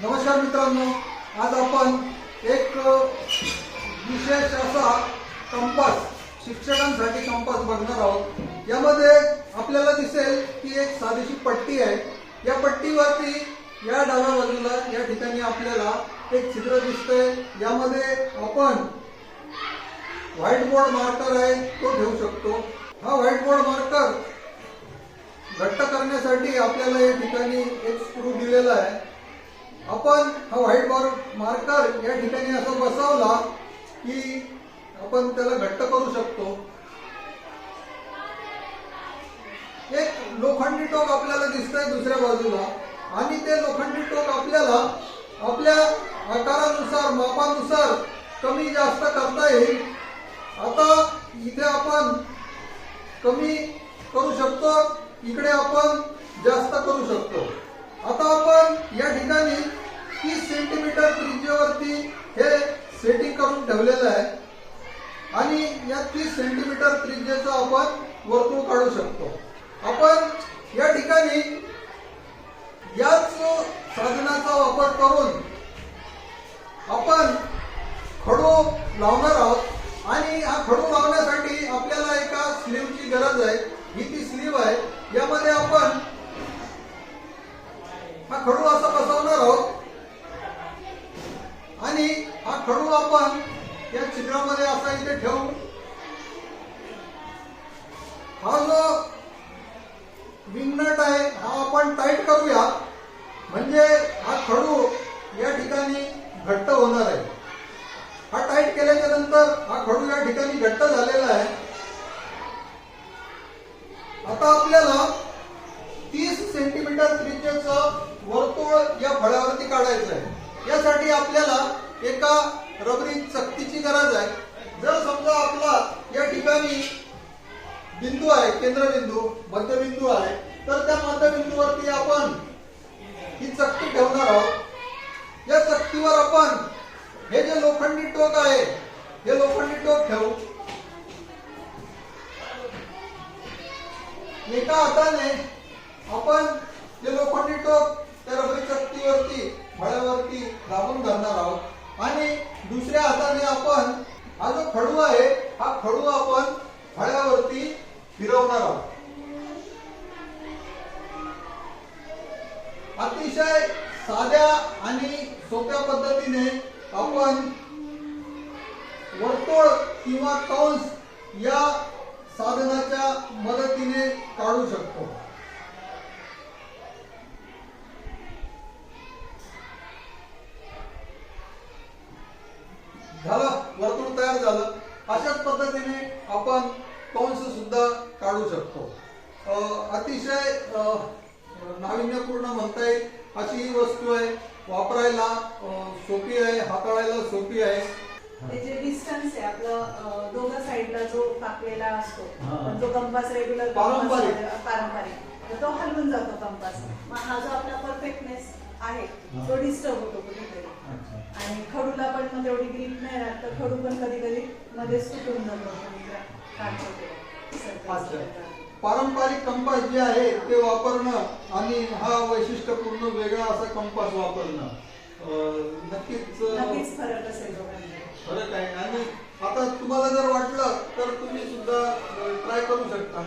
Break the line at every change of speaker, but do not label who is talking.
नमस्कार मित्रांनो आज आपण एक विशेष असा कंपास शिक्षकांसाठी कंपास बघणार आहोत. यामध्ये आपल्याला दिसेल की एक साधीशी पट्टी आहे. या पट्टीवरती या डाव्या बाजूला या ठिकाणी आपल्याला एक छिद्र दिसतंय. यामध्ये आपण व्हाईट बोर्ड मार्कर आहे तो ठेवू शकतो. हा व्हाईट बोर्ड मार्कर घट्ट करण्यासाठी आपल्याला या ठिकाणी एक स्क्रू दिलेला आहे. आपण हा व्हाईट बॉर मार्कर या ठिकाणी असं बसवला की आपण त्याला घट्ट करू शकतो. एक लोखंडी टोक आपल्याला दिसतंय दुसऱ्या बाजूला. आणि ते लोखंडी टोक आपल्याला आपल्या आकारानुसार मापानुसार कमी जास्त करता येईल. आता इथे आपण कमी करू शकतो इकडे आपण जास्त करू शकतो. आता आपण करून ठेवलेलं आहे. आणि या तीस सेंटीमीटर त्रिज्येचं आपण वर्तुळ काढू शकतो. आपण या ठिकाणी याच साधनाचा वापर करून आपण खडू लावणार आहोत. आणि हा खडू लावण्यासाठी आपल्याला एका स्लीवची गरज आहे. ही ती स्लीव आहे. यामध्ये आपण हा खडू असा कसा आहोत आणि हा खडू आपण. या छिद्रामध्ये असा इथे ठेवू. हा जो विंगनट आहे हा आपण टाईट करूया. म्हणजे हा खडू या ठिकाणी घट्ट होणार आहे. हा टाईट केल्याच्यानंतर हा खडू या ठिकाणी घट्ट झालेला आहे. आता आपल्याला तीस सेंटीमीटर त्रिज्येचं वर्तुळ या फळ्यावरती काढायचं आहे यासाठी आपल्याला एका रबरी चकतीची गरज आहे. जर समजा आपला या ठिकाणी बिंदू आहे केंद्रबिंदू मध्यबिंदू आहे तर त्या मध्यबिंदूवरती आपण ही चकती ठेवणार आहोत. या चकतीवर आपण हे जे लोखंडी टोक आहे हे लोखंडी टोक ठेवू. एका हाताने आपण जे लोखंडी टोक त्या रबरी चकतीवरती फळ्यावरती दाबून धरणार आहोत आणि दुसऱ्या हाताने आपण हा जो खडू आहे हा खडू आपण फळ्यावरती फिरवणार आहोत. अतिशय साध्या आणि सोप्या पद्धतीने आपण वर्तुळ किंवा कंस या साधनाच्या मदतीने काढू शकतो. झालं. तयार झालं अशाच पद्धतीने आपण कंस सुद्धा काढू शकतो. अतिशय नाविन्यपूर्ण म्हणता येईल अशी ही वस्तू आहे. वापरायला सोपी आहे हाताळायला सोपी आहे.
ते जे डिस्टन्स आहे आपलं दोघं साईडला जो टाकलेला असतो जो कंपास रेग्युलर
पारंपरिक.
तो हलवून जातो कंपास मग हा जो आपला परफेक्टनेस आहे. तो डिस्टर्ब होतो कुठेतरी. आणि खडूला पण मग तेवढी ग्रीप नाही राहत तर खडू पण कधी कधी मध्ये सुटून जातो.
पारंपरिक कंपास जे आहे ते वापरणं आणि हा वैशिष्ट्यपूर्ण वेगळा असा कंपास वापरणं नक्कीच
फरक असेल
फरक आहे. आणि आता तुम्हाला जर वाटलं तर तुम्ही सुद्धा ट्राय करू शकता.